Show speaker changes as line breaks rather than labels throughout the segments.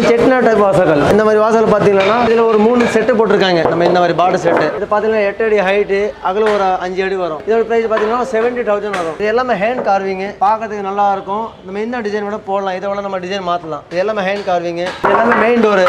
மாதிரி செட்னா டைப் வாசல்கள் இந்த மாதிரி வாசல் பார்த்தீங்கன்னா இதில் ஒரு மூணு செட்டு போட்டிருக்காங்க. நம்ம இந்த மாதிரி பார்டர் செட்டு இது பார்த்தீங்கன்னா எட்டு அடி ஹைட்டு அகல ஒரு அஞ்சு அடி வரும். இதோட ப்ரைஸ் பார்த்தீங்கன்னா செவன்ட்டி தௌசண்ட் வரும். இது எல்லாமே ஹேண்ட் கார்விங் பார்க்கறதுக்கு நல்லா இருக்கும். நம்ம இந்த டிசைன் கூட போடலாம். இதை விட நம்ம டிசைன் மாற்றலாம் இது எல்லாமே ஹேண்ட் கார்விங் இது எல்லாமே மெயின் டோர்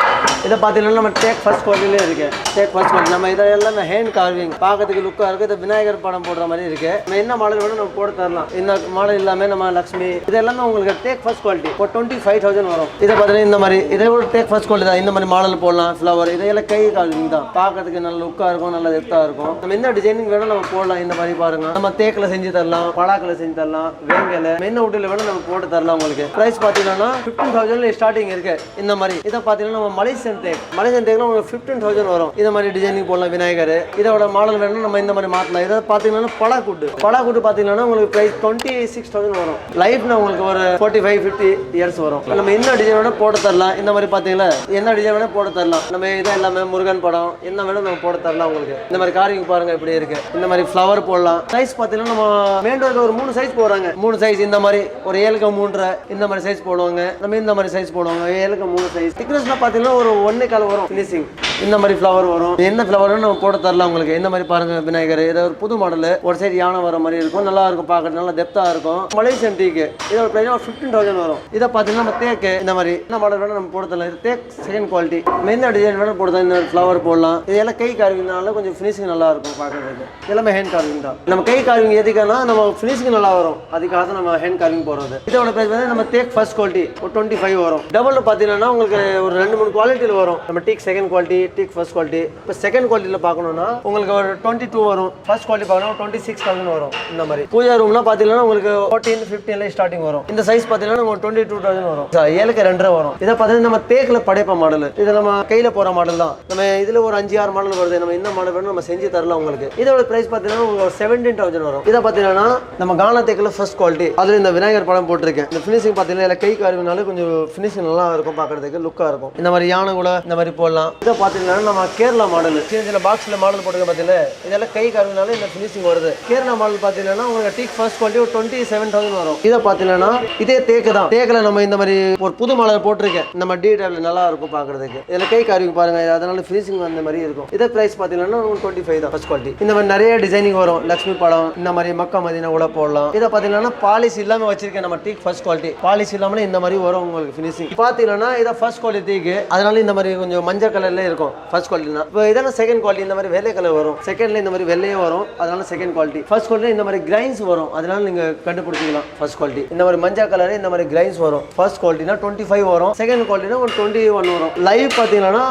இதை பார்த்தீங்கன்னா நம்ம டேக் ஃபர்ஸ்ட் குவாலிட்டிலே இருக்கு. டேக் ஃபர்ஸ்ட் குவாலிட்டி நம்ம இதை எல்லாமே ஹேண்ட் கார்விங் பார்க்கறதுக்கு லுக்காக இருக்கு. இது விநாயகர் படம் போடுற மாதிரி இருக்கு. நம்ம என்ன மாடல் வேணும் நம்ம போட்டு தரலாம். இந்த மாடல் இல்லாமல் நம்ம லக்ஷ்மி இது எல்லாமே உங்களுக்கு டேக் ஃபர்ஸ்ட் குவாலிட்டி இப்போ டுவெண்ட்டி ஃபைவ் தௌசண்ட் வரும். இதை பார்த்தீங்கன்னா இந்த மாதிரி இதை ஒரு டேக் ஃபர்ஸ்ட் குவாலிட்டி தான். இந்த மாதிரி மாடல் போடலாம் ஃப்ளவர் இதெல்லாம் கை காலிங் தான் பார்க்கறதுக்கு நல்ல லுக்காக இருக்கும் நல்ல எத்தாக இருக்கும். நம்ம என்ன டிசைனிங் வேணும் நம்ம போடலாம் இந்த மாதிரி பாருங்க. நம்ம தேக்கில் செஞ்சு தரலாம் படாக்கில் செஞ்சு தரலாம் வேங்கல மென்ன உட்டில் வேணும் நம்ம போட்டு தரலாம் உங்களுக்கு. ப்ரைஸ் பார்த்தீங்கன்னா ஃபிஃப்டீன் தௌசண்ட்ல ஸ்டார்டிங் இருக்கு இந்த மாதிரி. இதை பார்த்தீங்கன்னா நம்ம மலேசியன் தேக் மலேசியன் தேக்ல உங்களுக்கு ஃபிஃப்டீன் தௌசண்ட் வரும். இந்த மாதிரி டிசைனிங் போடலாம் விநாயகர். இதோட மாடல் வேணும் நம்ம இந்த மாதிரி மாற்றலாம் இதை பார்த்தீங்கன்னா படாக்குட்டு. படாக்குட்டு பார்த்தீங்கன்னா உங்களுக்கு ப்ரைஸ் டுவெண்ட்டி சிக்ஸ் தௌசண்ட் வரும் லைஃப்னா உங்களுக்கு ஒரு ஃபோர்ட்டி ஃபைவ் ஃபிஃப்டி இயர்ஸ் வரும். நம்ம என்ன டிசைன் போட்டு தரலாம். இந்த மாதிரி பார்த்தீங்களா? என்ன டிசைன் வேணும் போட தரலாம். நம்ம இதை எல்லாமே முருகன் படம் என்ன வேணும் நம்ம போட தரலாம் உங்களுக்கு. இந்த மாதிரி காரிங் பாருங்க இப்படி இருக்கு. இந்த மாதிரி ஃப்ளவர் போடலாம். சைஸ் பார்த்தீங்கன்னா நம்ம மேண்டோரில் ஒரு மூணு சைஸ் போடுறாங்க. மூணு சைஸ் இந்த மாதிரி. ஒரு ஏழுக்கு மூன்றரை இந்த மாதிரி சைஸ் போடுவாங்க. நம்ம இந்த மாதிரி சைஸ் போடுவாங்க. ஏழுக்கு மூணு சைஸ் திக்னஸ்லாம் பார்த்தீங்கன்னா ஒரு ஒன்னே கால் வரும் ஃபினிஷிங் இந்த மாதிரி ஃப்ளவர் வரும். என்ன ஃப்ளவர் நம்ம போட்டு தரலாம் உங்களுக்கு. இந்த மாதிரி பாருங்க விநாயகர். இது ஒரு புது மாடல் ஒரு சைடு யானை வர மாதிரி இருக்கும். நல்லா இருக்கும் பார்க்கறது நல்லா டெப்தா இருக்கும். மலேசியன் டீக்கு இதோட பிரைஸ் ஒரு ஃபிஃப்டீன் தௌசண்ட் வரும். இதை பார்த்தீங்கன்னா நம்ம தேக்கு இந்த மாதிரி. என்ன மாடல் வேணும் நம்ம போட்டு தரலாம் இது teak second quality main design வேணும் போட்டு தான் இந்த ஃப்ளவர் போடலாம். இதெல்லாம் கை கார்விங்னால கொஞ்சம் ஃபினிஷிங் நல்லா இருக்கும் பார்க்கறதுக்கு. எல்லாமே ஹேண்ட் கார்விங் தான். நம்ம கை கார்விங் எதுக்குன்னா நம்ம ஃபினிஷிங் நல்லா வரும். அதுக்காக தான் நம்ம ஹேண்ட் கார்விங் போடுறது. இதோட பிரைஸ் வந்து நம்ம தேக் ஃபர்ஸ்ட் குவாலிட்டி ஒரு டுவெண்ட்டி ஃபைவ் வரும் டபுள் பார்த்தீங்கன்னா உங்களுக்கு ஒரு ரெண்டு மூணு குவாலிட்டியில் வரும். நம்ம teak second quality teak first quality இப்போ செகண்ட் குவாலிட்டியில் பார்க்கணுன்னா உங்களுக்கு ஒரு டுவெண்ட்டி டூ வரும். ஃபர்ஸ்ட் குவாலிட்டி பார்க்கணும் டுவெண்ட்டி சிக்ஸ் தௌசண்ட் வரும். இந்த மாதிரி. பூஜா ரூம்லாம் பார்த்தீங்கன்னா உங்களுக்கு ஃபோர்டீன் ஃபிஃப்டீன்ல ஸ்டார்டிங் வரும். இந்த சைஸ் பார்த்தீங்கன்னா உங்களுக்கு டுவெண்ட்டி டூ தௌசண்ட் வரும் ஏழுக்கு ரெண்டரை வரும். இதை பார்த்தீங்கன்னா நம்ம தேக்கில் படைப்ப மாடல் இது நம்ம கையில் போகிற மாடல் தான். நம்ம இதில் ஒரு அஞ்சு ஆறு மாடல் வருது. நம்ம இந்த மாடல் வேணும் நம்ம செஞ்சு தரலாம் உங்களுக்கு. இதோட ப்ரைஸ் பார்த்தீங்கன்னா உங்களுக்கு செவன்டீன் தௌசண்ட் வரும். இதை பார்த்தீங்கன்னா நம்ம கானா தேக்கில் ஃபர்ஸ்ட் குவாலிட்டி அதில் இந்த விநாயகர் படம் போட்டிருக்கேன். இந்த ஃபினிஷிங் பார்த்தீங்கன்னா இல்லை கை கார்வினால கொஞ்சம் ஃபினிஷிங் நல்லா இருக்கும் பார்க்குறதுக்கு. லுக்காக இருக்கும். இந்த மாதிரி யானை கூட இந்த மாதிரி போடலாம். இதை பார்த்து பார்த்தீங்கன்னா நம்ம கேரளா மாடல் சின்ன சின்ன பாக்ஸில் மாடல் போட்டுக்க பார்த்தீங்கன்னா இதெல்லாம் கை கருவினால இந்த ஃபினிஷிங் வருது. கேரளா மாடல் பார்த்தீங்கன்னா உங்களுக்கு டீக் ஃபர்ஸ்ட் குவாலிட்டி ஒரு டுவெண்ட்டி செவன் தௌசண்ட் வரும். இதை பார்த்தீங்கன்னா இதே தேக்கு தான். தேக்கில் நம்ம இந்த மாதிரி ஒரு புது மாடல் போட்டிருக்கேன். நம்ம டீடைல் நல்லா இருக்கும் பார்க்கறதுக்கு இதில் கை கருவி பாருங்க அதனால ஃபினிஷிங் அந்த மாதிரி இருக்கும். இதே பிரைஸ் பார்த்தீங்கன்னா டுவெண்ட்டி ஃபைவ் தான் ஃபர்ஸ்ட் குவாலிட்டி இந்த மாதிரி நிறைய டிசைனிங் வரும். லக்ஷ்மி படம் இந்த மாதிரி மக்கா மதினா கூட போடலாம். இதை பார்த்தீங்கன்னா பாலிஷ் இல்லாமல் வச்சிருக்கேன் நம்ம டீக் ஃபர்ஸ்ட் குவாலிட்டி பாலிசி இல்லாமல் இந்த மாதிரி வரும் உங்களுக்கு ஃபினிஷிங் பார்த்தீங்கன்னா இதை ஃபர்ஸ்ட் குவாலிட்டிக்கு அதனால இந்த மாதிரி கொஞ்சம் மஞ்சள் கலர்ல இருக்கும். ஃபர்ஸ்ட் குவாலிட்டினா இப்போ இதெல்லாம் செகண்ட் குவாலிட்டி இந்த மாதிரி வெள்ளை கலர் வரும். செகண்ட்ல இந்த மாதிரி வெள்ளையே வரும். அதனால செகண்ட் குவாலிட்டி ஃபர்ஸ்ட் குவாலிட்டி இந்த மாதிரி கிரைன்ஸ் வரும். அதனால நீங்க கண்டுபிடிச்சிக்கலாம் ஃபர்ஸ்ட் குவாலிட்டி இந்த மாதிரி மஞ்சள் கலர் இந்த மாதிரி கிரைன்ஸ் வரும். ஃபர்ஸ்ட் குவாலிட்டினா டுவெண்ட்டி ஃபைவ் வரும். செகண்ட் குவாலிட்டினா ஒரு டுவெண்ட்டி ஒன் வரும். லைவ் பார்த்தீங்கன்னா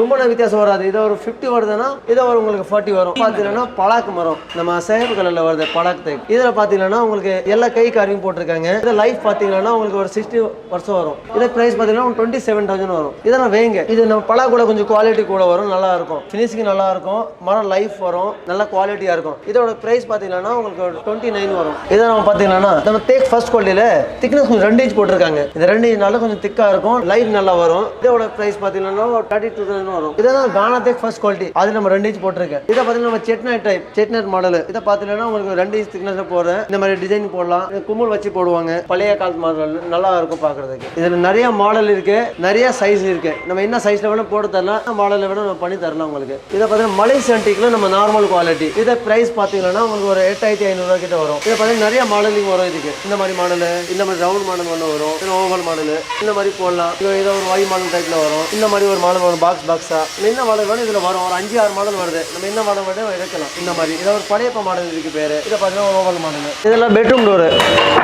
ரொம்ப வித்தியாசம் வராது. இதை ஒரு ஃபிஃப்டி வருதுன்னா இதை ஒரு உங்களுக்கு ஃபார்ட்டி வரும். பார்த்தீங்கன்னா பலாக்கு மரம். நம்ம சேப்பு கலர்ல வருது பலாக்கு தேக்கு இதில் பார்த்தீங்கன்னா உங்களுக்கு எல்லா கை காரியும் போட்டிருக்காங்க. இதை லைஃப் பார்த்தீங்கன்னா உங்களுக்கு ஒரு சிக்ஸ்டி வருஷம் வரும். இதை பிரைஸ் பார்த்தீங்கன்னா டுவெண்ட்டி செவன் தௌசண்ட் வரும். இதெல்லாம் வேங்க. இது நம்ம பலா கூட கொஞ்சம் குவாலிட்டி கூட வரும் நல்லா இருக்கும் ஃபினிஷிங் நல்லா இருக்கும் மரம் லைஃப் வரும் நல்ல குவாலிட்டியாக இருக்கும். இதோட பிரைஸ் பார்த்தீங்கன்னா உங்களுக்கு டுவெண்ட்டி நைன் வரும். இதை நம்ம பார்த்தீங்கன்னா நம்ம தேக் ஃபர்ஸ்ட் குவாலிட்டியில் திக்னஸ் கொஞ்சம் ரெண்டு இன்ச் போட்டிருக்காங்க. இந்த ரெண்டு இன்ச்னால கொஞ்சம் திக்காக இருக்கும் லைஃப் நல்லா வரும். இதோட பிரைஸ் பார்த்தீங்கன்னா தேர்ட்டி டூ தௌசண்ட் வரும். இதான் கானா தேக் ஃபர்ஸ்ட் குவாலிட்டி அது நம்ம ரெண்டு இன்ச் போட்டிருக்கேன். இதை பார்த்தீங்கன்னா நம்ம செட்நட் டைப் செட்நட் மாடல் இதை பார்த்தீங்கன்னா உங்களுக்கு ரெண்டு இன்ச் திக்னஸ் போடுறேன். இந்த மாதிரி டிசைன் போடலாம். கும்பல் வச்சு போடுவாங்க. பழைய காலத்து மாடல் நல்லா இருக்கும் பார்க்கறதுக்கு இதில் நிறைய மாடல் இருக்கு. நிறைய சைஸ் இருக்கு. நம்ம என்ன சைஸ்ல வேணும் போட்டு தரலாம். மாடலில் வேணும் நம்ம பண்ணி தரலாம் உங்களுக்கு. இதை பார்த்தீங்கன்னா மலை சென்டிக்ல நம்ம நார்மல் குவாலிட்டி இதை பிரைஸ் பார்த்தீங்கன்னா உங்களுக்கு ஒரு எட்டாயிரத்தி ஐநூறுரூவா கிட்ட வரும். இதை பார்த்தீங்கன்னா நிறைய மாடலிங் வரும் இதுக்கு. இந்த மாதிரி மாடல் இந்த மாதிரி ரவுண்ட் மாடல் ஒன்று வரும். ஓவல் மாடல் இந்த மாதிரி போடலாம். இது ஏதோ ஒரு வாய் மாடல் டைப்ல வரும். இந்த மாதிரி ஒரு மாடல் வரும் பாக்ஸ் பாக்ஸா என்ன மாடல் வேணும் இதில் வரும். ஒரு அஞ்சு ஆறு மாடல் வருது. நம்ம என்ன மாடல் வேணும் எடுக்கலாம். இந்த மாதிரி. இதை ஒரு பழையப்ப மாடல் இதுக்கு பேர். இதை பார்த்தீங்கன்னா ஓவல் மாடல் இதெல்லாம் பெட்ரூம் டோரு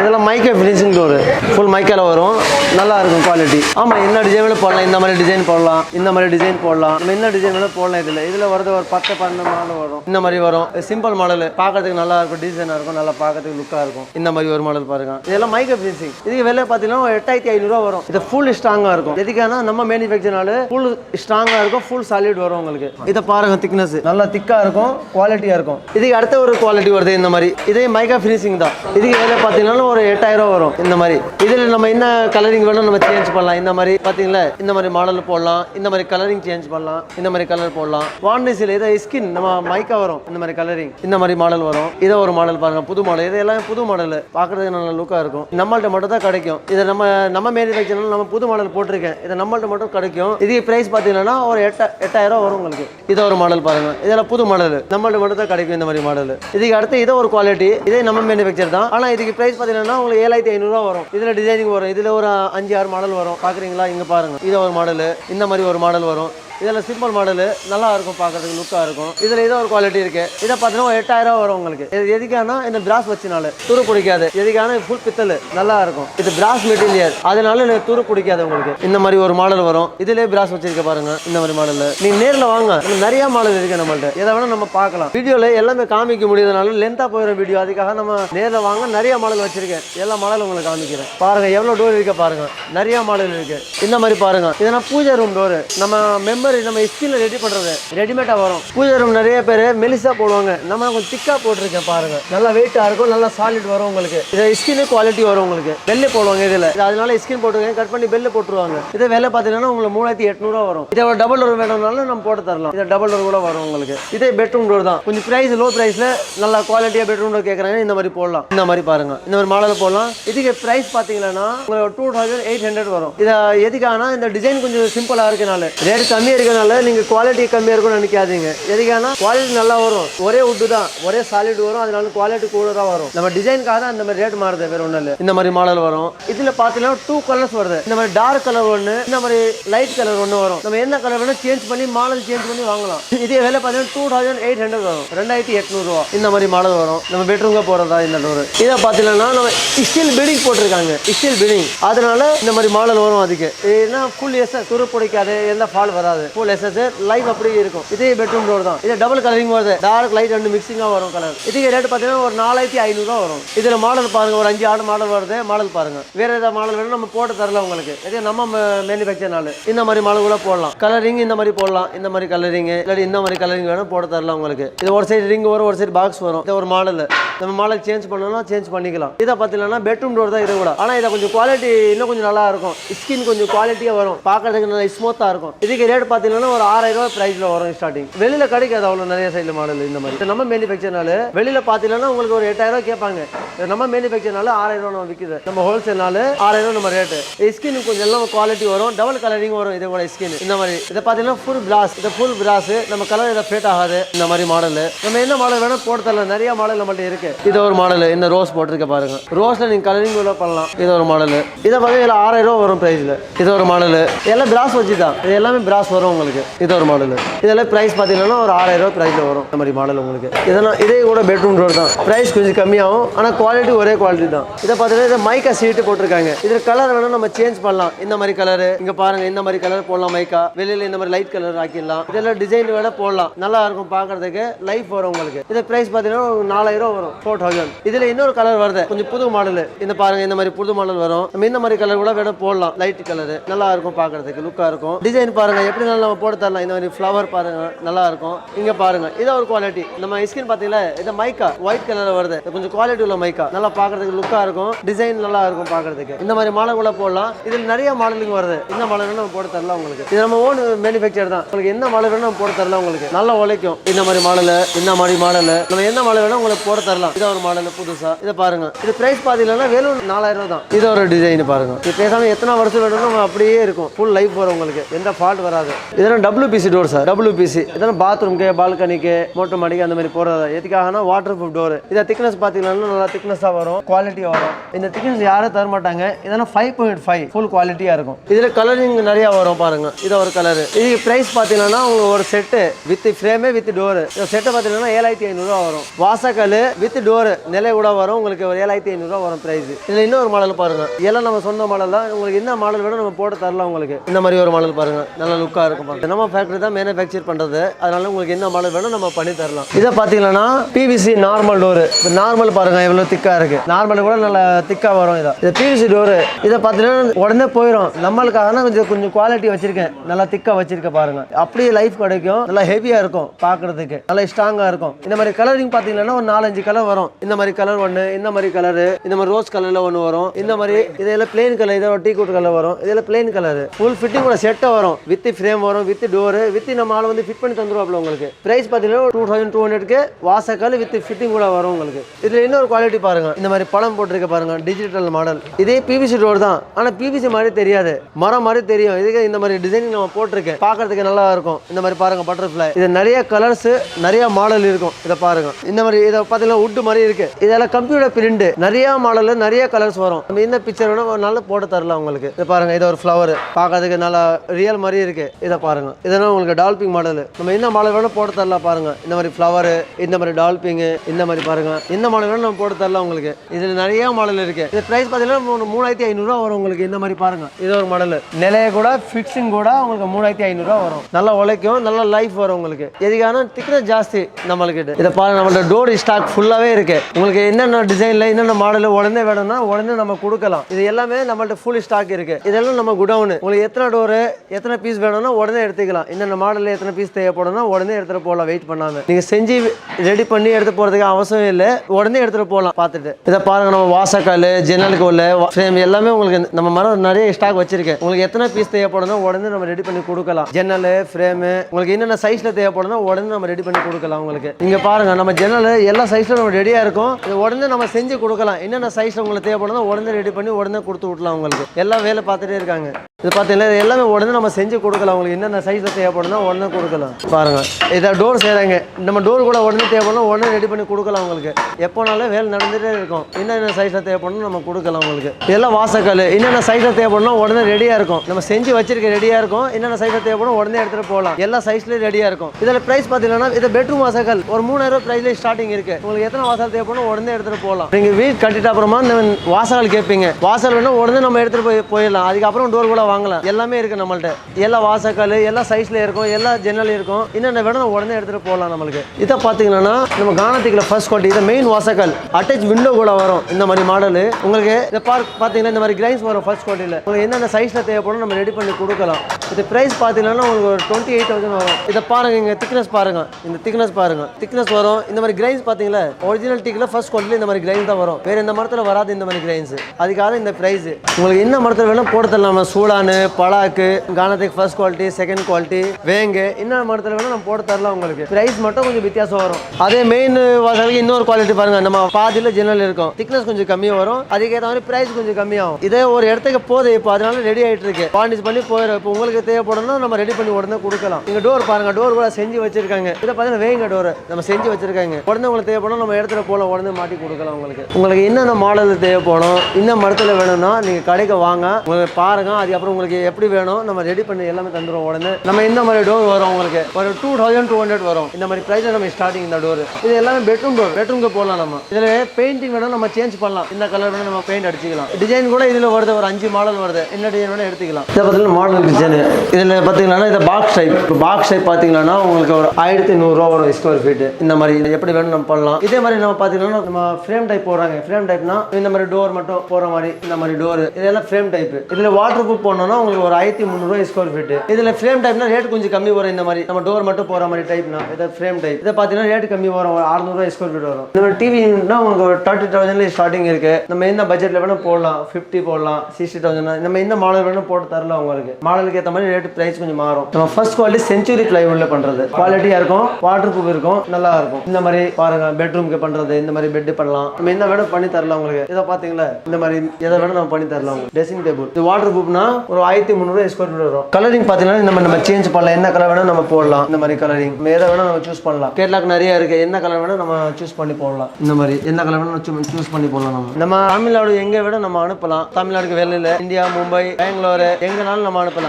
இதெல்லாம் மைக்கா ஃபினிஷிங் டோரு ஃபுல் மைக்கால வரும். நல்லா இருக்கும் குவாலிட்டி ஆமாம் என்ன டிசைன் போடலாம். இந்த மாதிரி டிசைன் போடலாம். இந்த மாதிரி டிசைன் போடலாம். நம்ம என்ன டிசைன் வேணும் போடலாம் இதில். இதில் வரது ஒரு பத்து பன்னெண்டு மாடல் வரும். இந்த மாதிரி வரும். சிம்பிள் மாடல் பார்க்கறதுக்கு நல்லா இருக்கும் டிசைனாக இருக்கும் நல்லா பார்க்கறதுக்கு லுக்காக இருக்கும். இந்த மாதிரி ஒரு மாடல் பாருங்க. இதெல்லாம் மைக்கா ஃபினிஷிங் இதுக்கு வெளில பார்த்தீங்கன்னா எட்டாயிரத்தி ஐநூறுரூவா வரும். இது ஃபுல் ஸ்ட்ராங்காக இருக்கும். எதுக்கானா நம்ம மேனுஃபேக்சர்னால ஃபுல் ஸ்ட்ராங்காக இருக்கும் ஃபுல் சாலிட் வரும் உங்களுக்கு. இதை பாருங்க திக்னஸ் நல்லா திக்காக இருக்கும் குவாலிட்டியாக இருக்கும். இதுக்கு அடுத்த ஒரு குவாலிட்டி வருது இந்த மாதிரி. இதே மைக்கா ஃபினிஷிங் தான். இதுக்கு விலை பார்த்தீங்கன்னா ஒரு எட்டாயிரம் ரூபா வரும் இந்த மாதிரி. இதில் நம்ம என்ன கலரிங் வேணும் நம்ம சேஞ்ச் பண்ணலாம். இந்த மாதிரி பார்த்தீங்களா? இந்த மாதிரி மாடல் போடலாம். இந்த மாதிரி கலரிங் சேஞ்ச் பண்ணலாம். இந்த மாதிரி கலர் போடலாம். வார்னிஷில் இதை ஸ்கின் நம்ம மைக்கா வரும். இந்த மாதிரி கலரிங் இந்த மாதிரி மாடல் வரும். இதை ஒரு மாடல் பாருங்க புது மாடல் இது எல்லாம் புது மாடல் பார்க்கறதுக்கு நல்ல லுக்காக இருக்கும். நம்மள்ட்ட மட்டும் தான் கிடைக்கும். இதை நம்ம நம்ம மேனுஃபேக்சர் நம்ம புது மாடல் போட்டிருக்கேன். இதை நம்மள்ட்ட மட்டும் கிடைக்கும். இது ப்ரைஸ் பார்த்தீங்கன்னா ஒரு எட்ட எட்டாயிரம் ரூபா வரும் உங்களுக்கு. இதை ஒரு மாடல் பாருங்க. இதெல்லாம் புது மாடல் நம்மள்ட்ட மட்டும் தான் கிடைக்கும் இந்த மாதிரி மாடல் இதுக்கு அடுத்து இதை ஒரு குவாலிட்டி இதே நம்ம மேனுஃபேக்சர் தான். ஆனால் இதுக்கு ப்ரைஸ் பார்த்தீங்கன்னா உங்களுக்கு ஏழாயிரத்தி ஐநூறுரூவா வரும். இதில் டிசைனிங் வரும். இதில் ஒரு அஞ்சு ஆறு மாடல் வரும். பார்க்குறீங்களா? இங்கே பாருங்கள் இதை ஒரு மாடல் இந்த மாதிரி ஒரு மாடல் வரும். இதில் சிம்பிள் மாடலு நல்லா இருக்கும் பார்க்கறதுக்கு லுக்காக இருக்கும். இதில் ஏதோ ஒரு குவாலிட்டி இருக்குது இதை பார்த்தீங்கன்னா ஒரு எட்டாயிரம் ரூபா வரும் உங்களுக்கு. இது எதுக்கானா இந்த பிராஸ் வச்சனால. துரு பிடிக்காது. எதுக்கான ஃபுல் பித்தல் நல்லா இருக்கும். இது பிராஸ் மெட்டீரியல் அதனால எனக்கு துரு பிடிக்காது உங்களுக்கு. இந்த மாதிரி ஒரு மாடல் வரும். இதுலேயே பிராஸ் வச்சிருக்க பாருங்க இந்த மாதிரி மாடலில் நீங்கள் நேரில் வாங்க. நிறைய மாடல் இருக்கு நம்மள்ட்ட. எதை வேணால் நம்ம பார்க்கலாம். வீடியோவில் எல்லாமே காமிக்க முடியாதனால லென்த்தாக போயிடும் வீடியோ அதுக்காக நம்ம நேரில் வாங்க நிறைய மாடல் வச்சிருக்கேன். எல்லா மாடலும் உங்களுக்கு காமிக்கிறேன். பாருங்க எவ்வளோ டோர் இருக்க பாருங்க. நிறைய மாடல் இருக்கு. இந்த மாதிரி பாருங்க. இதெல்லாம் பூஜை ரூம் டோர் நம்ம மெம்பர் நம்ம ஸ்கின்ல ரெடி பண்றது. ரெடிமேடா வரும். பூஜை ரூம் நிறைய பேர் மெலிசா போடுவாங்க. நம்ம கொஞ்சம் திக்கா போட்டிருக்கேன் பாருங்க. நல்லா வெயிட்டா இருக்கும் நல்லா சாலிட் வரும் உங்களுக்கு. இது ஸ்கின் குவாலிட்டி வரும் உங்களுக்கு. பெல்லு போடுவாங்க இதுல. அதனால ஸ்கின் போட்டுருக்கேன் கட் பண்ணி பெல்லு போட்டுருவாங்க. இதை வேலை பார்த்தீங்கன்னா உங்களுக்கு மூவாயிரத்தி எட்நூறுவா வரும். இதோட டபுள் டோர் வேணும்னாலும் நம்ம போட்டு தரலாம். இதை டபுள் டோர் கூட வரும் உங்களுக்கு. இதே பெட்ரூம் டோர் தான். கொஞ்சம் பிரைஸ் லோ பிரைஸ்ல நல்லா குவாலிட்டியா பெட்ரூம் டோர் கேட்கறாங்க இந்த மாதிரி போடலாம். இந்த மாதிரி பாருங்க. இந்த மாதிரி மாடல் போடலாம். இதுக்கு பிரைஸ் பார்த்தீங்கன்னா உங்களுக்கு டூ தௌசண்ட் எயிட் ஹண்ட்ரட் வரும். இதை எதுக்கானா இந்த டிசைன் கொஞ்சம் சிம்பிளா இருக்கனால. ரேட் கம்மியா இருக்கனால நீங்க குவாலிட்டி கம்மியா இருக்கும்னு நினைக்காதீங்க. எதுக்கான குவாலிட்டி நல்லா வரும். ஒரே உட்டு தான். ஒரே சாலிட் வரும். அதனால குவாலிட்டி கூட தான் வரும். நம்ம டிசைனுக்காக தான் இந்த மாதிரி ரேட் மாறுது வேற ஒன்றும் இல்லை. இந்த மாதிரி மாடல் வரும். இதுல பார்த்தீங்கன்னா டூ கலர்ஸ் வருது. இந்த மாதிரி டார்க் கலர் ஒன்று இந்த மாதிரி லைட் கலர் ஒன்று வரும். நம்ம என்ன கலர் வேணும் சேஞ்ச் பண்ணி மாடல் சேஞ்ச் பண்ணி வாங்கலாம். இதே வேலை பார்த்தீங்கன்னா டூ தௌசண்ட் எயிட் ஹண்ட்ரட் வரும். ரெண்டாயிரத்தி எட்நூறுவா இந்த மாதிரி மாடல் வரும். நம்ம பெட்ரூம்க்கு போகிறதா இந்த டோர் இதை பார்த்தீங்கன்னா நம்ம ஸ்டீல் பில்டிங் போட்டிருக்காங்க. ஸ்டீல் பில்டிங் அதனால இந்த மாதிரி மாடல் வரும் அதுக்கு. ஏன்னா ஃபுல் எஸ்எஸ் துரு பிடிக்காது. எந்த ஃபால் வராது. ஃபுல் எஸ்எஸ் லைஃப் அப்படியே இருக்கும். இதே பெட்ரூம் டோர் தான். இது டபுள் கலரிங் வருது. டார்க் லைட் ரெண்டு மிக்சிங்காக வரும் கலர் இதுக்கு ரேட் பார்த்தீங்கன்னா ஒரு நாலாயிரத்தி ஐநூறுரூவா வரும். இதில் மாடல் பாருங்க. ஒரு அஞ்சு ஆறு மாடல் வருது. மாடல் பாருங்க. வேற ஏதாவது மாடல் வேணும் நம்ம போட்டு தரல உங்களுக்கு. இதே நம்ம மேனுஃபேக்சர்னால இந்த மாதிரி மாடல் கூட போடலாம். கலரிங் இந்த மாதிரி போடலாம். இந்த மாதிரி கலரிங் இல்லாட்டி இந்த மாதிரி கலரிங் வேணும் போட்டு தரலாம் உங்களுக்கு. இது ஒரு சைடு ரிங் வரும் ஒரு சைடு பாக்ஸ் வரும். இது ஒரு மாடல் நம்ம மாடல் சேஞ்ச் பண்ணணும்னா சேஞ்ச் பண்ணிக்கலாம். இதை பார்த்தீங்கன்னா பெட்ரூம் டோர் தான் இது கூட ஆனால் இதை கொஞ்சம் குவாலிட்டி இன்னும் கொஞ்சம் நல்லா இருக்கும். ஸ்கின் கொஞ்சம் குவாலிட்டியாக வரும். பார்க்கறதுக்கு நல்லா ஸ்மூத்தாக இருக்கும். இதுக்கு ரேட் பார்த்தீங்கன்னா ஒரு ஆறாயிரம் ரூபாய் ப்ரைஸில் வரும் ஸ்டார்டிங் வெளியில் கிடைக்காது அவ்வளோ நிறைய சைடில் மாடல் இந்த மாதிரி. நம்ம மேனுஃபேக்சர்னால வெளியில் பார்த்தீங்கன்னா உங்களுக்கு ஒரு எட்டாயிரம் ரூபா கேட்பாங்க. நம்ம மேனுஃபேக்சர்னால ஆறாயிரம் ரூபா நம்ம விற்குது நம்ம ஹோல்சேல்னால ஆறாயிரம் நம்ம ரேட்டு ஸ்கின் கொஞ்சம் எல்லாம் குவாலிட்டி வரும். டபுள் கலரிங் வரும் இதே கூட ஸ்கின் இந்த மாதிரி. இதை பார்த்தீங்கன்னா ஃபுல் பிளாஸ் இந்த ஃபுல் பிளாஸ் நம்ம கலர் இதை ஃபேட் ஆகாது. இந்த மாதிரி மாடல் நம்ம என்ன மாடல் வேணா போட்டு தரலாம். நிறைய மாடல் நம்மள்ட்ட இருக்கு. இது ஒரு மாடல் இந்த ரோஸ் போட்டிருக்க பாருங்க. ரோஸ்ல நீங்க கலரிங் உள்ள பண்ணலாம். இது ஒரு மாடல் இதை பார்த்தீங்கன்னா ஆறாயிரம் ரூபா வரும் பிரைஸ்ல இது ஒரு மாடல் எல்லாம் பிராஸ் வச்சு தான் இது எல்லாமே பிராஸ் வரும் உங்களுக்கு. இது ஒரு மாடல் இதெல்லாம் பிரைஸ் பார்த்தீங்கன்னா ஒரு ஆறாயிரம் ரூபா பிரைஸ்ல வரும். இந்த மாதிரி மாடல் உங்களுக்கு. இதெல்லாம் இதே கூட பெட்ரூம் டோர் தான். பிரைஸ் கொஞ்சம் கம்மியாகும். ஆனால் குவாலிட்டி ஒரே குவாலிட்டி தான். இதை பார்த்தீங்கன்னா இது மைக்கா சீட்டு போட்டிருக்காங்க. இதில் கலர் வேணும் நம்ம சேஞ்ச் பண்ணலாம். இந்த மாதிரி கலர் இங்க பாருங்க இந்த மாதிரி கலர் போடலாம் மைக்கா வெளியில இந்த மாதிரி லைட் கலர் ஆக்கிடலாம். இதெல்லாம் டிசைன் வேணா போடலாம். நல்லா இருக்கும் பார்க்கறதுக்கு. லைஃப் வரும் உங்களுக்கு. இது பிரைஸ் பார்த்தீங்கன்னா ஒரு நாலாயிரம் ரூபா வரும். ஃபோர் தௌசண்ட் இதுல இன்னொரு கலர் வருது. கொஞ்சம் புது மாடல் இந்த பாருங்க இந்த மாதிரி புது மாடல் வரும். நம்ம இந்த மாதிரி கலர் கூட வேணும் போடலாம். லைட் கலர் நல்லா இருக்கும் பார்க்கறதுக்கு. லுக்கா இருக்கும். டிசைன் பாருங்க எப்படி நல்லா நம்ம போட்டு தரலாம். இந்த மாதிரி ஃப்ளவர் பாருங்க நல்லா இருக்கும். இங்க பாருங்க இது ஒரு குவாலிட்டி நம்ம ஸ்கின் பார்த்தீங்களா இது மைக்கா ஒயிட் கலர் வருது. கொஞ்சம் குவாலிட்டி உள்ள மைக்கா நல்லா பார்க்கறதுக்கு லுக்கா இருக்கும். டிசைன் நல்லா இருக்கும் பார்க்கறதுக்கு. இந்த மாதிரி மாலை கூட போடலாம். இதில் நிறைய மாடலிங் வருது. இந்த மாலை வேணும் நம்ம போட்டு தரலாம் உங்களுக்கு. இது நம்ம ஓன் மேனுஃபேக்சர் தான். உங்களுக்கு என்ன மாலை வேணும் நம்ம போட்டு தரலாம் உங்களுக்கு. நல்லா உழைக்கும். இந்த மாதிரி மாடல் இந்த மாதிரி மாடல். நம்ம என்ன மாலை வேணும் உங்களுக்கு போட்டு தரலாம். இது ஒரு மாடல் புதுசா. இதை பாருங்க. இது பிரைஸ் பாத்தீங்கன்னா வெறும் நாலாயிரம் ரூபா தான். இது ஒரு டிசைன் பாருங்க. இது பேசாம எத்தனை வருஷம் வேணும் நம்ம அப்படியே இருக்கும். ஃபுல் லைஃப் வரும் உங்களுக்கு. எந்த ஃபால்ட் வராது. இதெல்லாம் W PC door sir W PC இதெல்லாம் பாத்ரூம்க்கு பால்கனிக்கு மோட்டர் மாடிக்கு அந்த மாதிரி போறது எதுக்காகனா வாட்டர் ப்ரூஃப் டோர் இதை திக்னஸ் பாத்தீங்கன்னா நல்லா திக்னஸாக வரும் குவாலிட்டியாக வரும். இந்த திக்னஸ் யாரும் தர மாட்டாங்க. இதெல்லாம் ஃபைவ் பாயிண்ட் ஃபைவ் ஃபுல் குவாலிட்டியாக இருக்கும். இதில் கலரிங் நிறையா வரும் பாருங்கள் இது ஒரு கலரு இது ப்ரைஸ் பார்த்தீங்கன்னா உங்களுக்கு ஒரு செட்டு வித் ஃப்ரேமே வித் டோரு இந்த செட்டை பார்த்தீங்கன்னா ஏழாயிரத்தி ஐநூறுரூவா வரும். வாசக்கல் வித் டோரு நிலை கூட வரும். உங்களுக்கு ஒரு ஏழாயிரத்தி ஐநூறுரூவா வரும் ப்ரைஸ் இதில் இன்னொரு மாடல் பாருங்கள் இதெல்லாம் நம்ம சொன்ன மாடல் தான். உங்களுக்கு என்ன மாடல் வேணும் நம்ம போட்டு தரலாம் உங்களுக்கு. இந்த மாதிரி ஒரு மாடல் பாருங்கள் நல்ல லுக்காக இருக்கும் பாருங்கள் நம்ம ஃபேக்டரி தான் மேனுஃபேக்சர் பண்ணுறது அதனால உங்களுக்கு என்ன மாடல் வேணும் நம்ம பண்ணி தரலாம். இதை பார்த்தீங்கன்னா பிவிசி நார்மல் டோரு நார்மல் பாருங்கள் எவ்வளோ திக்காக இருக்கு. நார்மலாக கூட நல்லா திக்காக வரும் இதை. இது பிவிசி டோரு இதை பார்த்தீங்கன்னா உடனே போயிடும் நம்மளுக்காக கொஞ்சம் கொஞ்சம் குவாலிட்டி வச்சிருக்கேன். நல்லா திக்காக வச்சிருக்க பாருங்க. அப்படியே லைஃப் கிடைக்கும். நல்லா ஹெவியாக இருக்கும் பார்க்குறதுக்கு. நல்லா ஸ்ட்ராங்காக இருக்கும். இந்த மாதிரி கலரிங் பார்த்தீங்கன்னா ஒரு நாலஞ்சு கலர் வரும். இந்த மாதிரி கலர் ஒன்று இந்த மாதிரி கலரு இந்த மாதிரி ரோஸ் கலரில் ஒன்று வரும். இந்த மாதிரி இதில் பிளெயின் கலர் இதை டீ கூட் கலர் வரும். இதில் பிளெயின் கலர் ஃபுல் ஃபிட்டிங் கூட செட்டை வரும். வித் ஃப்ரேம் வரும் வித் டோரு வித் நம்ம ஆள் வந்து ஃபிட் பண்ணி தந்துருவாப்ல உங்களுக்கு. பிரைஸ் பார்த்தீங்கன்னா டூ தௌசண்ட் டூ ஹண்ட்ரட்க்கு வாசக்கால் வித் ஃபிட்டிங் கூட வரும் உங்களுக்கு. இதில் இன்னொரு குவாலிட்டி பாருங்க. இந்த மாதிரி பழம் போட்டிருக்க பாருங்க டிஜிட்டல் மாடல் இதே பிவிசி டோர் தான். ஆனால் பிவிசி மாதிரி தெரியாது. மரம் மாதிரி தெரியும். இதுக்கு இந்த மாதிரி டிசைனிங் நம்ம போட்டிருக்கேன் பார்க்கறதுக்கு நல்லா இருக்கும். இந்த மாதிரி பாருங்க பட்டர்ஃப்ளை இது நிறைய கலர்ஸ் நிறைய மாடல் இருக்கும். இதை பாருங்க. இந்த மாதிரி இதை பார்த்தீங்கன்னா உட்டு மாதிரி இருக்கு. இதெல்லாம் கம்ப்யூட்டர் பிரிண்ட் நிறைய மாடல் நிறைய கலர்ஸ் வரும். நம்ம இந்த பிக்சர் வேணும் நல்லா போட்டு தரலாம் உங்களுக்கு. இதை பாருங்க இது ஒரு ஃப்ளவர் பார்க்கறதுக்கு நல்லா ரியல் மாதிரி இருக்கு. இதை பாருங்க. இதெல்லாம் உங்களுக்கு டால்பிங் மாடல் நம்ம என்ன மாடல் வேணும் போட்டு தரலாம் பாருங்க. இந்த மாதிரி ஃப்ளவர் இந்த மாதிரி டால்பிங் இந்த மாதிரி பாருங்க. இந்த மாடல் வேணும் நம்ம போட்டு தரலாம். உங்களுக்கு. இதுல நிறைய மாடல் இருக்கு. இது பிரைஸ் பார்த்தீங்கன்னா மூணு- மூணாயிரத்தி ஐநூறுரூவா வரும் உங்களுக்கு. இந்த மாதிரி பாருங்க. இது ஒரு மாடல் நிலைய கூட ஃபிக்ஸிங் கூட உங்களுக்கு மூணாயிரத்தி ஐநூறுரூவா வரும். நல்லா உழைக்கும் நல்ல லைஃப் வரும் உங்களுக்கு. எதுக்கான திக்னஸ் ஜாஸ்தி நம்மளுக்கு இதை. பாருங்க நம்மளோட டோர் ஸ்டாக் ஃபுல்லாகவே இருக்கு. உங்களுக்கு என்னென்ன டிசைனில் என்னென்ன மாடல் உடனே வேணும்னா உடனே நம்ம கொடுக்கலாம். இது எல்லாமே நம்மள்ட்ட ஃபுல் ஸ்டாக் இருக்கு. இதெல்லாம் நம்ம குடவுன் உங்களுக்கு எத்தனை டோரு எத்தனை பீஸ் வேணும்னா உடனே எடுத்துக்கலாம். என்னென்ன மாடலில் எத்தனை பீஸ் தேவைப்படும்னா உடனே எடுத்துகிட்டு போகலாம் வெயிட் பண்ணாம. நீங்கள் செஞ்சு ரெடி பண்ணி எடுத்து போகிறதுக்கு அவசியம் இல்லை. உடனே எடுத்துகிட்டு போகலாம். பார்த்துட்டு. இதை பாருங்க நம்ம வாசக்கால் ஜன்னலுக்கு உள்ள ஃப்ரேம் எல்லாமே உங்களுக்கு நம்ம மரம் நிறைய ஸ்டாக் வச்சிருக்கேன் உங்களுக்கு எத்தனை பீஸ் தேவைப்படணும் உடனே நம்ம ரெடி பண்ணி கொடுக்கலாம். ஜன்னல் ஃப்ரேமு உங்களுக்கு என்னென்ன சைஸில் தேவைப்படணும் உடனே நம்ம ரெடி பண்ணி கொடுக்கலாம் உங்களுக்கு. இங்கே பாருங்க நம்ம ஜன்னல் எல்லா சைஸில் நம்ம ரெடியாக இருக்கும். இது உடனே நம்ம செஞ்சு கொடுக்கலாம். என்னென்ன சைஸில் உங்களுக்கு தேவைப்படுதோ உடனே ரெடி பண்ணி உடனே கொடுத்து விடலாம் உங்களுக்கு. எல்லா வேலை பார்த்துட்டே இருக்காங்க. இது பார்த்தீங்கன்னா இது எல்லாமே உடனே நம்ம செஞ்சு கொடுக்கலாம். உங்களுக்கு என்னென்ன சைஸில் தேவைப்படுதோ உடனே கொடுக்கலாம். பாருங்க இதை டோர் செய்கிறாங்க நம்ம டோர் கூட உடனே தேவைப்படணும் உடனே ரெடி பண்ணி கொடுக்கலாம் உங்களுக்கு. எப்போனாலும் வேலை வந்துகிட்டே இருக்கும். என்னென்ன சைஸில் தேவைப்படணும் நம்ம கொடுக்கலாம் உங்களுக்கு. இதெல்லாம் வாசக்கல். என்னென்ன சைஸில் தேவைப்படணும் உடனே ரெடியாக இருக்கும். நம்ம செஞ்சு வச்சிருக்க ரெடியாக இருக்கும். என்னென்ன சைஸில் தேவைப்படும் உடனே எடுத்துகிட்டு போகலாம். எல்லா சைஸ்லேயும் ரெடியாக இருக்கும். இதில் ப்ரைஸ் பார்த்தீங்கன்னா இது பெட்ரூம் வாசக்கல். ஒரு மூணாயிரம் ப்ரைஸ்லேயே ஸ்டார்டிங் இருக்குது உங்களுக்கு எத்தனை வாசல் தேவைப்படும் உடனே எடுத்துகிட்டு போகலாம். நீங்கள் வீட் கட்டிட்ட அப்புறமா இந்த வாசல் கேட்பீங்க வாசல் வேணும் உடனே நம்ம எடுத்துகிட்டு போய் போயிடலாம். அதுக்கப்புறம் டோர் கூட வாங்கலாம். எல்லாமே இருக்குது நம்மள்ட்ட. எல்லா வாசக்கல் எல்லா சைஸில் இருக்கும். எல்லா ஜன்னல் இருக்கும். என்னென்ன வேணும் உடனே எடுத்துகிட்டு போகலாம் நம்மளுக்கு. இதை பார்த்தீங்கன்னா நம்ம கானத்துக்குள்ள ஃபர்ஸ்ட் குவாலிட்டி இதை மெயின் வாசக்கல். அட்டை அட்டாச் விண்டோ கூட வரும். இந்த மாதிரி மாடலு உங்களுக்கு இந்த பார்க் பார்த்தீங்கன்னா இந்த மாதிரி கிரைன்ஸ் வரும் ஃபர்ஸ்ட் குவாலிட்டியில் உங்களுக்கு என்னென்ன சைஸில் தேவைப்படும் நம்ம ரெடி பண்ணி கொடுக்கலாம். இது ப்ரைஸ் பார்த்தீங்கன்னா உங்களுக்கு ஒரு டுவெண்ட்டி எயிட் தௌசண்ட் வரும். இதை பாருங்க இங்கே திக்னஸ் பாருங்க. இந்த திக்னஸ் பாருங்க. திக்னஸ் வரும். இந்த மாதிரி கிரைன்ஸ் பார்த்தீங்களா? ஒரிஜினல் டீக்கில் ஃபர்ஸ்ட் குவாலிட்டியில் இந்த மாதிரி கிரைன்ஸ் தான் வரும். வேறு எந்த மரத்தில் வராது இந்த மாதிரி கிரைன்ஸ் அதுக்காக இந்த ப்ரைஸ் உங்களுக்கு என்ன மரத்தில் வேணும் போட்டு தரலாம். சூடானு பலாக்கு கானத்துக்கு ஃபர்ஸ்ட் குவாலிட்டி செகண்ட் குவாலிட்டி வேங்கு. என்ன மரத்தில் வேணும் நம்ம போட்டு தரலாம் உங்களுக்கு. ப்ரைஸ் மட்டும் கொஞ்சம் வித்தியாசம் வரும். அதே மெயின் வாசலுக்கு இன்னொரு குவாலிட்டி பாருங்க. நம்ம பாதியில் ஜன்னல் இருக்கும். திக்னஸ் கொஞ்சம் கம்மியாக வரும். அதுக்கேற்ற மாதிரி ப்ரைஸ் கொஞ்சம் கம்மியாகும். இதே ஒரு இடத்துக்கு போகுது. இப்போ அதனால ரெடி ஆகிட்டு இருக்கு. பாண்டிஸ் பண்ணி போயிடும் இப்போ உங்களுக்கு தேவைப்படணும்னா நம்ம ரெடி பண்ணி உடனே கொடுக்கலாம். இங்கே டோர் பாருங்க. டோர் கூட செஞ்சு வச்சிருக்காங்க. இதை பார்த்தீங்கன்னா வேங்க டோர் நம்ம செஞ்சு வச்சிருக்காங்க. உடனே உங்களுக்கு தேவைப்படும் நம்ம இடத்துல போல உடனே மாட்டி கொடுக்கலாம் உங்களுக்கு. உங்களுக்கு என்னென்ன மாடல் தேவைப்படும் என்ன மரத்தில் வேணும்னா நீங்கள் கடைக்கு வாங்க. உங்களுக்கு பாருங்க. அதுக்கப்புறம் உங்களுக்கு எப்படி வேணும் நம்ம ரெடி பண்ணி எல்லாமே தந்துடும் உடனே. நம்ம இந்த மாதிரி டோர் வரும் உங்களுக்கு. ஒரு டூ தௌசண்ட் டூ ஹண்ட்ரட் வரும். இந்த மாதிரி ப்ரைஸில் நம்ம ஸ்டார்டிங் இந்த டோர் இது எல்லாமே பெட்ரூம் டோர் பெட்ரூம்க்கு போகலாம் நம்ம. இதில் பெயிண்டிங் வேணும் நம்ம சேஞ்ச் பண்ணலாம். இந்த கலர் வேணும் நம்ம பெயிண்ட் அடிச்சுக்கலாம். டிசைன் கூட இதில் வருது ஒரு அஞ்சு மாடல் வருது. என்ன டிசைன் வேணும் எடுத்துக்கலாம். இதை பார்த்தீங்கன்னா மாடல் டிசைன் இதில் பார்த்தீங்கன்னா இது பாக்ஸ் டைப் பாக்ஸ் டைப் பார்த்தீங்கன்னா உங்களுக்கு ஒரு ஆயிரத்தி நூறுரூவா வரும் ஸ்கொயர் ஃபீட் இந்த மாதிரி எப்படி வேணும் நம்ம பண்ணலாம். இதே மாதிரி நம்ம பார்த்தீங்கன்னா நம்ம ஃப்ரேம் டைப் போடுறாங்க. ஃப்ரேம் டைப்னா இந்த மாதிரி டோர் மட்டும் போகிற மாதிரி இந்த மாதிரி டோர் இதெல்லாம் ஃப்ரேம் டைப் இதில் வாட்டர் ப்ரூஃப் போனோம்னா உங்களுக்கு ஒரு ஆயிரத்தி முந்நூறுவா ஸ்கொயர் ஃபீட் இதில் ஃப்ரேம் டைப்னா ரேட் கொஞ்சம் கம்மி வரும் இந்த மாதிரி. நம்ம டோர் மட்டும் போகிற மாதிரி டைப்னா இதை ஃப்ரேம் டைப் இதை பார்த்தீங்கன்னா ரேட் கம்மி வரும் ஒரு அறுநூறுவா ஸ்கொயர் ஃபீட் வரும். இந்த மாதிரி டிவினா உங்களுக்கு ஒரு தேர்ட்டி தௌசண்ட்லேயே ஸ்டார்டிங் இருக்குது நம்ம என்ன பட்ஜெட்டில் வேணும் போடலாம். ஃபிஃப்டி போடலாம் சிக்ஸ்டி தௌசண்ட் நம்ம என்ன மாடல் வேணும் போட்டு தரலாம் உங்களுக்கு மாடலுக்கு ஏற்ற மாதிரி ரேட்டு ப்ரைஸ் கொஞ்சம் மாறும். நம்ம ஃபர்ஸ்ட் குவாலிட்டி செஞ்சுரி பிளைவுட்ல பண்ணுறது குவாலிட்டியாக இருக்கும் வாட்டர் ப்ரூஃப் இருக்கும் நல்லா இருக்கும். இந்த மாதிரி பாருங்க பெட்ரூம்க்கு பண்ணுறது இந்த மாதிரி பெட் பண்ணலாம். நம்ம என்ன வேணும் பண்ணி தரலாம் உங்களுக்கு. இதை பார்த்தீங்களா இந்த மாதிரி எதை வேணும் நம்ம பண்ணி தரலாம் உங்களுக்கு. ட்ரெஸ்ஸிங் டேபிள் இது வாட்டர் ப்ரூஃப்னா ஒரு ஆயிரத்தி முந்நூறு ஸ்கொயர் ஃபீட் வரும். கலரிங் பார்த்தீங்கன்னா நம்ம நம்ம சேஞ்ச் பண்ணலாம். என்ன கலர் வேணும் நம்ம போடலாம். இந்த மாதிரி கலரிங் நம்ம எதை வேணும் நம்ம சூஸ் பண்ணலாம். கேட்லாக் நிறைய இருக்கு. என்ன கலர் வேணும் நம்ம சூஸ் பண்ணி போடலாம். இந்த மாதிரி என்ன கலர் வேணும் சூஸ் பண்ணி போடலாம் நம்ம. நம்ம தமிழ்நாடு எங்க விட நம்ம அனுப்பலாம். தமிழ்நாடுக்கு வெளியில இந்தியா மும்பை பெங்களூர் எங்கனாலும் நம்ம அனுப்பலாம்.